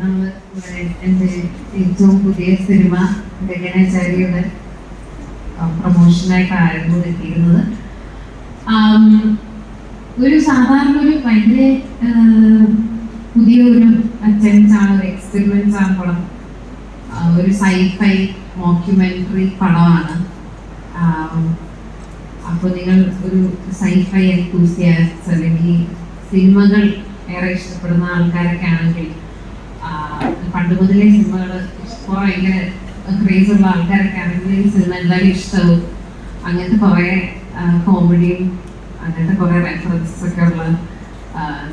നമ്മൾ എന്റെ ഏറ്റവും പുതിയ സിനിമ ഗഗനാചാര്യയുടെ പ്രൊമോഷനായിട്ടായിരുന്നു എത്തിയിരുന്നത് ഒരു സാധാരണ ഒരു ഭയങ്കര പുതിയൊരു അറ്റൻസ് ആണ് ഒരു എക്സ്പെരിമെന്റ്സ് ആണ് പടം. ഒരു സൈഫൈ മോക്യുമെന്ററി പടമാണ്. അപ്പോൾ നിങ്ങൾ ഒരു സൈഫൈ എൻതൂസിയാസ്റ്റ് അല്ലെങ്കിൽ സിനിമകൾ ഏറെ ഇഷ്ടപ്പെടുന്ന ആൾക്കാരൊക്കെ ആണെങ്കിൽ പണ്ട് മുതലേ സിനിമകൾ കുറെ ക്രേസ് ഉള്ള ആൾക്കാരൊക്കെ ആണെങ്കിൽ സിനിമ എന്തായാലും ഇഷ്ടവും. അങ്ങനത്തെ കുറെ കോമഡിയും അങ്ങനത്തെ കുറെ റെഫറൻസസ് ഒക്കെ ഉള്ള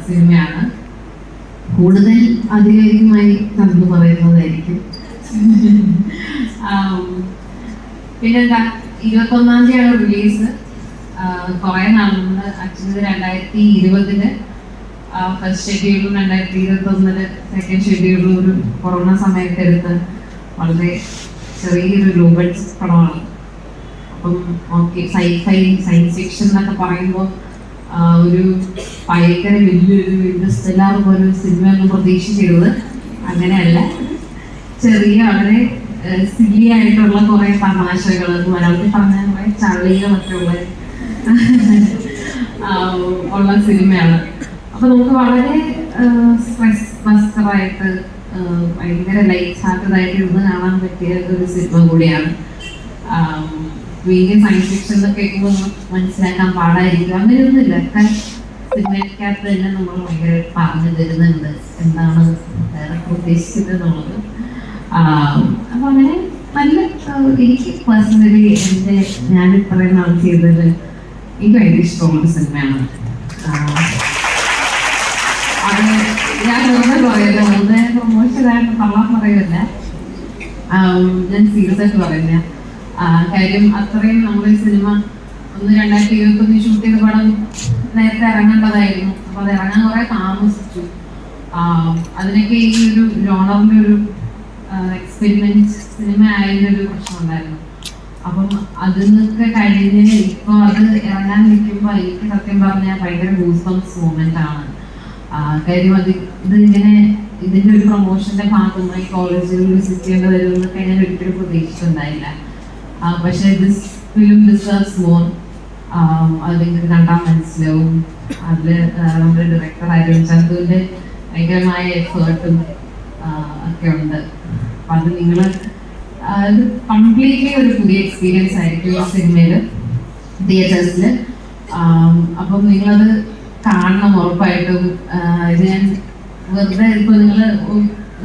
സിനിമയാണ്. കൂടുതൽ ആധികാരികമായി തന്നു പറയുന്നതായിരിക്കും. പിന്നെന്താ ഇരുപത്തൊന്നാം തീയതിയാണ് റിലീസ്. കുറെ നാളുകൊണ്ട് അച്ഛനത് രണ്ടായിരത്തി ഇരുപതിൽ ഫസ്റ്റ് ഷെഡ്യൂളും രണ്ടായിരത്തി ഇരുപത്തി ഒന്നിൽ സെക്കൻഡ് ഷെഡ്യൂളും ഒരു കൊറോണ സമയത്ത് എടുത്ത് വളരെ ചെറിയൊരു ലോ പടമാണ്. അപ്പം ഓക്കെ സൈഫൈ സയൻസ് ഫിക്ഷൻ എന്നൊക്കെ പറയുമ്പോൾ ഒരു ഭയങ്കര വലിയൊരു ഇൻഡസ്റ്റെല്ലാർ പോലെ സിനിമ ഒന്നും പ്രതീക്ഷിച്ചിരുന്നത് അങ്ങനെയല്ല. ചെറിയ വളരെ സില്ലി ആയിട്ടുള്ള കുറെ തമാശകൾ മലയാളത്തിൽ പറഞ്ഞ കുറെ ചള്ളികളൊക്കെ ഉള്ള ഉള്ള സിനിമയാണ് അപ്പൊ നമുക്ക് വളരെ സ്ട്രെസ് ഭയങ്കര ലൈറ്റ് ഹാർട്ടഡായിട്ട് ഇരുന്ന് കാണാൻ പറ്റിയ ഒരു സിനിമ കൂടിയാണ്. വീണ്ടും സയൻസ് ഫിക്ഷൻ എന്നൊക്കെ കേൾക്കുമ്പോൾ മനസ്സിലാക്കാൻ പാടായിരിക്കും. അങ്ങനെയൊന്നുമില്ല. ഒക്കെ സിനിമയ്ക്കകത്ത് തന്നെ നമ്മൾ ഭയങ്കര പറഞ്ഞു തരുന്നുണ്ട്. എന്താണ് ഡയറക്ടർ ഉദ്ദേശിച്ചത് എന്നുള്ളത്. അപ്പൊ അങ്ങനെ നല്ല എനിക്ക് പേഴ്സണലി എന്റെ ഞാൻ ഇത്രയും നാൾ ചെയ്തത് എനിക്ക് ഭയങ്കര ഇഷ്ടമുള്ള സിനിമയാണ്. ഞാൻ ഒന്ന് പറയില്ല ഒന്ന് മോശമായിട്ട് കള്ളം പറയില്ല ഞാൻ സീരിയസ് ആയിട്ട് പറയുന്ന കാര്യം അത്രയും നമ്മൾ സിനിമ ഒന്ന് രണ്ടായിരത്തി ഇരുപത്തി ഒന്ന് ഷൂട്ട് ചെയ്ത പടം നേരത്തെ ഇറങ്ങേണ്ടതായിരുന്നു അപ്പൊ അത് ഇറങ്ങാൻ കുറെ താമസിച്ചു അതിനൊക്കെ ഈ ഒരു ജോണറിന്റെ ഒരു എക്സ്പെരിമെന്റ് സിനിമ ആയതിനൊരു പ്രശ്നം ഉണ്ടായിരുന്നു അപ്പം അതിൽ നിന്നൊക്കെ കഴിഞ്ഞ് ഇപ്പൊ അത് ഇറങ്ങാൻ നിൽക്കുമ്പോൾ എനിക്ക് സത്യം പറഞ്ഞാൽ ഭയങ്കര ഗൂസ് ബംസ് മൂമെന്റ് ആണ്. കാര്യം അത് ഇത് ഇങ്ങനെ ഇതിന്റെ ഒരു പ്രൊമോഷന്റെ ഭാഗമായി കോളേജിൽ വിസിറ്റ് ചെയ്യേണ്ടി വരും എന്നൊക്കെ ഞാൻ ഒരിക്കലും പ്രതീക്ഷിച്ചിട്ടുണ്ടായില്ല. പക്ഷേ ദിസ് ഫിലിം ഡിസേർവ്സ് മോർ അത് നിങ്ങൾക്ക് കണ്ടാൽ മനസ്സിലാവും. അതിൽ നമ്മുടെ ഡയറക്ടർ അരുൺ ചന്ദുവിന്റെ ഭയങ്കരമായ എഫേർട്ടും ഒക്കെ ഉണ്ട്. അപ്പൊ അത് നിങ്ങൾ അത് കംപ്ലീറ്റ്ലി ഒരു പുതിയ എക്സ്പീരിയൻസ് ആയിരിക്കും ആ സിനിമയിൽ തിയേറ്റേഴ്സിൽ അപ്പം നിങ്ങളത് കാണണം ഉറപ്പായിട്ടും. ഞാൻ വെറുതെ ഇപ്പൊ നിങ്ങൾ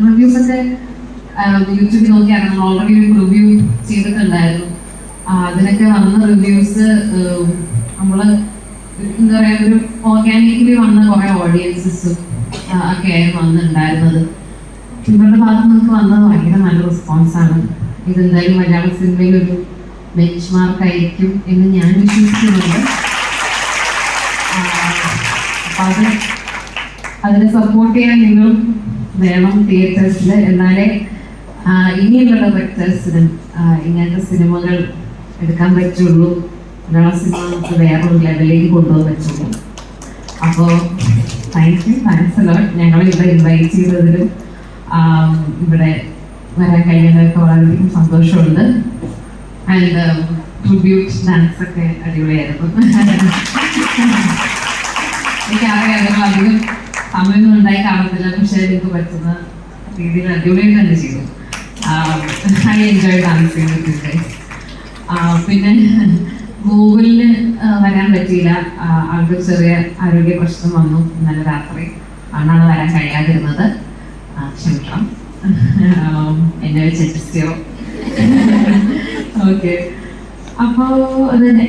റിവ്യൂസ് ഒക്കെ യൂട്യൂബിൽ നോക്കിയാണ് നമ്മൾ ഓൾറെഡി റിവ്യൂ ചെയ്തിട്ടുണ്ടായിരുന്നു. അതിനൊക്കെ വന്ന റിവ്യൂസ് നമ്മൾ എന്താ പറയാ ഒരു ഓർഗാനിക്കലി വന്ന കുറെ ഓഡിയൻസസും ഒക്കെ ആയിരുന്നു വന്നിട്ടുണ്ടായിരുന്നത്. ഇവരുടെ ഭാഗത്ത് നമുക്ക് വന്നത് ഭയങ്കര നല്ല റെസ്പോൺസ് ആണ്. ഇതെന്തായാലും മലയാള സിനിമയിൽ ഒരു ബെഞ്ച് മാർക്ക് ആയിരിക്കും എന്ന് ഞാൻ വിശ്വസിക്കുന്നുണ്ട്. അത് അതിനെ സപ്പോർട്ട് ചെയ്യാൻ നിങ്ങളും വേണം തിയേറ്റേഴ്സിൽ എന്നാലേ ഇനിയുള്ള ഡയറക്ടേഴ്സിനും ഇങ്ങനത്തെ സിനിമകൾ എടുക്കാൻ പറ്റുള്ളൂ. മലയാള സിനിമ നമുക്ക് വേറൊരു ലെവലിലേക്ക് കൊണ്ടുപോകാൻ പറ്റുള്ളൂ. അപ്പോൾ താങ്ക് യു താങ്ക്സ് അലോട്ട് ഞങ്ങളെ ഇവിടെ ഇൻവൈറ്റ് ചെയ്തതിലും ഇവിടെ വരാൻ കഴിയുന്നതൊക്കെ വളരെയധികം സന്തോഷമുണ്ട്. ആൻഡ് ട്രിബ്യൂട്ട് ഡാൻസ് ഒക്കെ അടിപൊളിയായിരുന്നു. എനിക്കറിയാം നിങ്ങൾ അധികം സമയമൊന്നും ഉണ്ടായി കാണത്തില്ല. പക്ഷേ എനിക്ക് പറ്റുന്ന രീതിയിൽ അടിപൊളിയായിട്ട് തന്നെ ചെയ്തു. ഐ എൻജോയ് ഡാൻസിങ് വിത്ത് പിന്നെ ഗൂഗിളിന് വരാൻ പറ്റിയില്ല. ആ, ആൾക്ക് ചെറിയ ആരോഗ്യ പ്രശ്നം വന്നു. ഇന്നലെ രാത്രി അന്നാണ് വരാൻ കഴിയാതിരുന്നത്. ആ, ക്ഷമിക്കണം. ആം, എന്നെ വെച്ച് അഡ്ജസ്റ്റ് ചെയ്യണം. ഓക്കെ. അപ്പോ അതന്നെ.